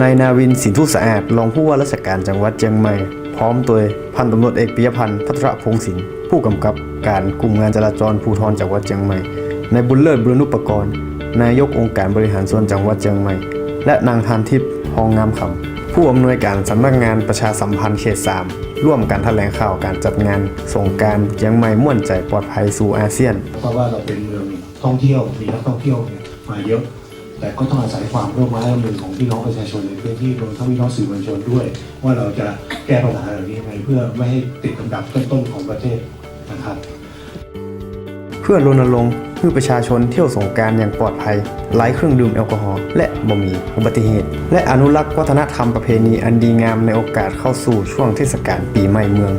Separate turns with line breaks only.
นายนาวินสินทุสะอาดรองผู้ว่าราชการจังหวัดเชียงใหม่ พร้อมโดยพันตำรวจเอกปิยพันธ์พัทรพงศินผู้กำกับการกลุ่มงานจราจรภูธรจังหวัดเชียงใหม่นายบุญเลิศบุรณุปกรณ์ นายกองค์การบริหารส่วนจังหวัดเชียงใหม่ และนางทานทิพย์ทองงามคำผู้อำนวยการสำนักงานประชาสัมพันธ์เขต3ร่วมกันแถลงข่าวการจัดงานส่งการเชียงใหม่ม่วนใจปลอดภัยสู่อาเซียน
เพราะว่าเราเป็นเมืองท่องเที่ยวมีนักท่องเที่ยวเนี่ยมาเยอะ แต่ก็ต้องอาศัยความร่วมไม้ร่วมมือของพี่น้องประชาชนในพื้นที่รวมทั้งพี่น้องสื่อมวลชนด้วย ว่าเราจะแก้ปัญหาเหล่านี้ยังไงเพื่อไม่ให้ติดอันดับต้นๆของประเทศนะครับ
เพื่อรณรงค์ให้ประชาชนเที่ยวสงการอย่างปลอดภัยไร้เครื่องดื่มแอลกอฮอล์และบ่มีอุบัติเหตุ และอนุรักษ์วัฒนธรรมประเพณีอันดีงามในโอกาสเข้าสู่ช่วงเทศกาลปีใหม่เมือง